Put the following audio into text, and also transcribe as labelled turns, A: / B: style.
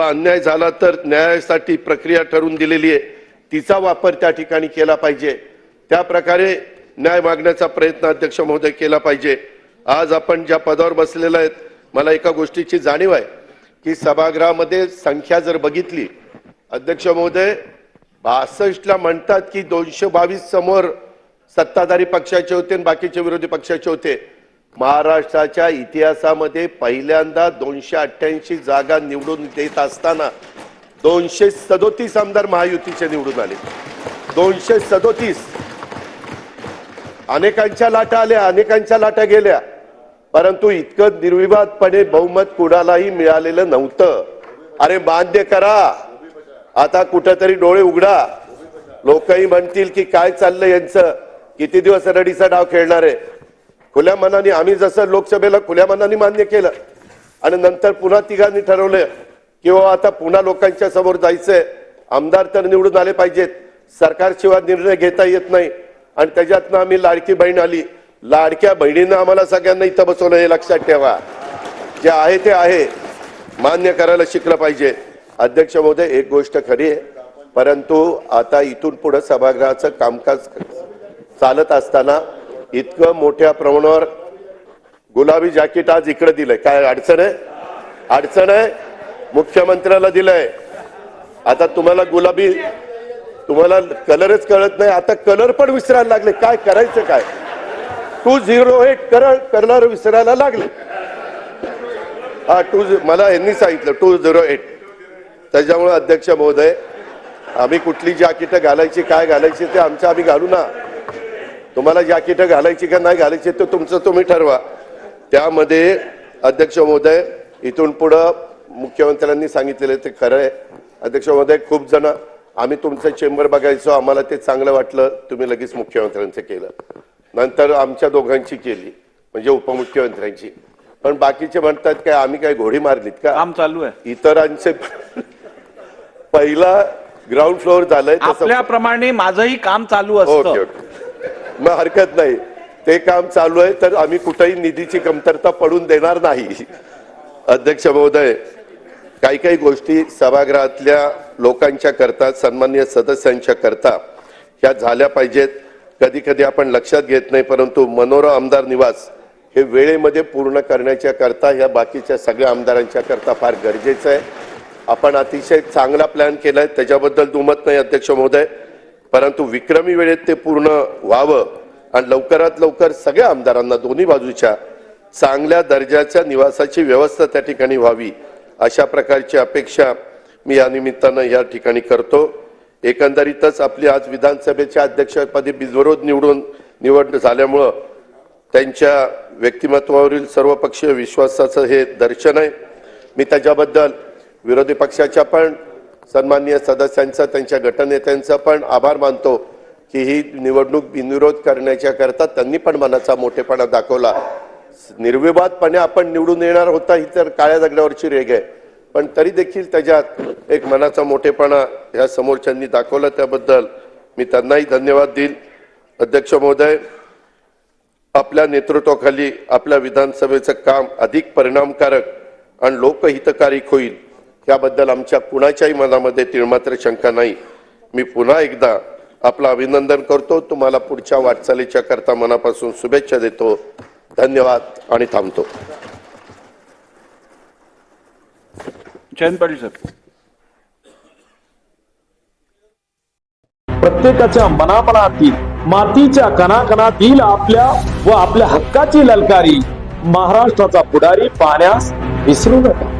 A: अन्याय झाला तर न्यायासाठी प्रक्रिया ठरवून दिलेली आहे. तिचा वापर त्या ठिकाणी केला पाहिजे. त्या प्रकारे न्याय मागण्याचा प्रयत्न अध्यक्ष महोदय केला पाहिजे. आज आपण ज्या पदावर बसलेला आहेत मला एका गोष्टीची जाणीव आहे की सभागृहामध्ये संख्या जर बघितली अध्यक्ष महोदय बासष्टला म्हणतात की दोनशे बावीस समोर सत्ताधारी पक्षाचे होते आणि बाकीचे विरोधी पक्षाचे होते. महाराष्ट्राच्या इतिहासामध्ये पहिल्यांदा दोनशे अठ्ठ्याऐंशी जागा निवडून देत असताना दोनशे सदोतीस आमदार महायुतीचे निवडून आले. दोनशे सदोतीस. अनेकांच्या लाटा आल्या अनेकांच्या लाटा गेल्या. परंतु इतकं निर्विवादपणे बहुमत कुणालाही मिळालेलं नव्हतं. अरे मान्य करा. आता कुठंतरी डोळे उघडा. लोकही म्हणतील की काय चाललंय यांचं? किती दिवस रडीचा डाव खेळणार आहे? खुल्या मनाने आम्ही जसं लोकसभेला खुल्या मनाने मान्य केलं आणि नंतर पुन्हा तिघांनी ठरवलं की आता पुन्हा लोकांच्या समोर जायचंय. आमदार तर निवडून आले पाहिजेत. सरकारशिवाय निर्णय घेता येत नाही. आणि त्याच्यातनं आम्ही लाडकी बहीण आली. लाडक्या बहिणीनं आम्हाला सगळ्यांना इथं बसवलं हे लक्षात ठेवा. जे आहे ते आहे. मान्य करायला शिकलं पाहिजे. अध्यक्ष महोदय एक गोष्ट खरी आहे. परंतु आता इथून पुढे सभागृहाचं कामकाज चालत असताना इतकं मोठ्या प्रमाणावर गुलाबी जॅकेट आज इकडे दिलंय. काय अडचण आहे? अडचण आहे? मुख्यमंत्र्याला दिलंय. आता तुम्हाला गुलाबी तुम्हाला कलरच कळत नाही. आता कलर पण विसरायला लागले. काय करायचं काय? Two zero eight colour colour विसरायला लागले. हा टू मला यांनी सांगितलं टू झिरो एट. त्याच्यामुळे अध्यक्ष महोदय आम्ही कुठली जॅकेट घालायची काय घालायची ते आमच्या आम्ही घालू ना. तुम्हाला जॅकेट घालायची का नाही घालायची ते तुमचं तुम्ही ठरवा. त्यामध्ये अध्यक्ष महोदय इथून पुढं मुख्यमंत्र्यांनी सांगितलेलं ते खरं आहे. अध्यक्ष महोदय खूप जण आम्ही तुमचं चेंबर बघायचो आम्हाला ते चांगलं वाटलं तुम्ही लगेच मुख्यमंत्र्यांचं केलं. नंतर आमच्या दोघांची केली म्हणजे उपमुख्यमंत्र्यांची. पण बाकीचे म्हणतात काय आम्ही काय घोडी मारलीत का?
B: काम चालू आहे.
A: इतरांचे पहिला ग्राउंड फ्लोअर झालंय तसं
B: आपल्याप्रमाणे माझंही काम चालू
A: ओके
B: असतं.
A: ओके. मग हरकत नाही. ते काम चालू आहे तर आम्ही कुठेही निधीची कमतरता पडून देणार नाही. अध्यक्ष महोदय काही काही गोष्टी सभागृहातल्या लोकांच्या करता सन्मान्य सदस्यांच्या करता. ह्या झाल्या पाहिजेत. कधी कधी आपण लक्षात घेत नाही परंतु मनोरा आमदार निवास हे वेळेमध्ये पूर्ण करण्याच्या करता ह्या बाकीच्या सगळ्या आमदारांच्या करता फार गरजेचं आहे. आपण अतिशय चांगला प्लॅन केलाय त्याच्याबद्दल दुमत नाही अध्यक्ष महोदय. परंतु विक्रमी वेळेत ते पूर्ण व्हावं आणि लवकरात लवकर सगळ्या आमदारांना दोन्ही बाजूच्या चांगल्या दर्जाच्या निवासाची व्यवस्था त्या ठिकाणी व्हावी अशा प्रकारची अपेक्षा मी या निमित्तानं या ठिकाणी करतो. एकंदरीतच आपली आज विधानसभेच्या अध्यक्षपदी बिजविरोध निवडून निवड झाल्यामुळं त्यांच्या व्यक्तिमत्वावरील सर्वपक्षीय विश्वासाचं हे दर्शन आहे. मी त्याच्याबद्दल विरोधी पक्षाच्या पण सन्माननीय सदस्यांचा त्यांच्या गटनेत्यांचा पण आभार मानतो की ही निवडणूक बिनविरोध करण्याच्या करता त्यांनी पण मनाचा मोठेपणा दाखवला. निर्विवादपणे आपण निवडून येणार होता ही तर काळ्या दगडावरची रेग आहे. पण तरी देखील त्याच्यात एक मनाचा मोठेपणा ह्या समोरच्यांनी दाखवला त्याबद्दल मी त्यांनाही धन्यवाद देईल अध्यक्ष महोदय आपल्या नेतृत्वाखाली आपल्या विधानसभेचं काम अधिक परिणामकारक आणि लोकहितकारक होईल. याबद्दल आमच्या कुणाच्याही मनामध्ये तिळमात्र शंका नाही. मी पुन्हा एकदा आपलं अभिनंदन करतो. तुम्हाला पुढच्या वाटचालीच्या करता मनापासून शुभेच्छा देतो. धन्यवाद आणि थांबतो.
B: जयंत पाटील सर.
C: प्रत्येकाच्या मनामनातील मातीच्या कणाकणातील आपल्या व आपल्या हक्काची ललकारी. महाराष्ट्राचा पुढारी पाहण्यास विसरू नका.